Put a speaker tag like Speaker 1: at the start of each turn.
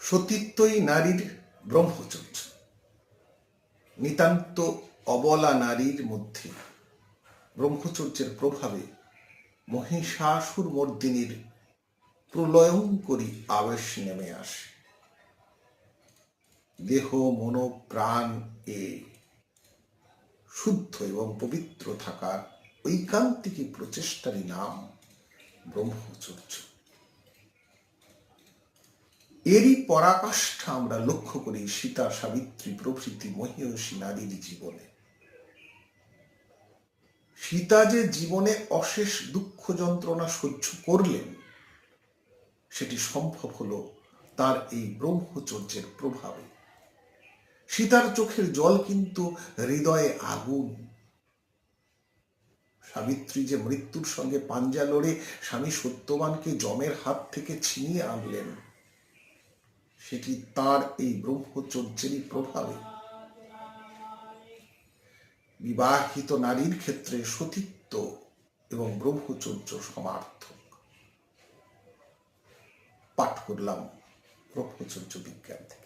Speaker 1: সতীত্বই নারীর ব্রহ্মচর্য। নিতান্ত অবলা নারীর মধ্যে ব্রহ্মচর্যের প্রভাবে মহিষাসুর মর্দিনীর প্রলয়ঙ্করী আবেশ নেমে আসে। দেহ, মন, প্রাণ এ শুদ্ধ এবং পবিত্র থাকার ঐকান্তিকী প্রচেষ্টারই নাম ব্রহ্মচর্য। এরই পরাকাষ্ঠা আমরা লক্ষ্য করি সীতা, সাবিত্রী, প্রভৃতি মহিয়সী নারীর জীবনে। সীতা যে জীবনে অশেষ দুঃখ যন্ত্রণা সহ্য করলেন, সেটি সম্ভব হলো তার এই ব্রহ্মচর্যের প্রভাবে। সীতার চোখের জল কিন্তু হৃদয়ে আগুন। সাবিত্রী যে মৃত্যুর সঙ্গে পাঞ্জা লড়ে স্বামী সত্যবানকে জমের হাত থেকে ছিনিয়ে আনলেন সেটি তার এই ব্রহ্মচর্যেরই প্রভাবে। বিবাহিত নারীর ক্ষেত্রে সতীত্ব এবং ব্রহ্মচর্য সমার্থক। পাঠ করলাম ব্রহ্মচর্য বিজ্ঞান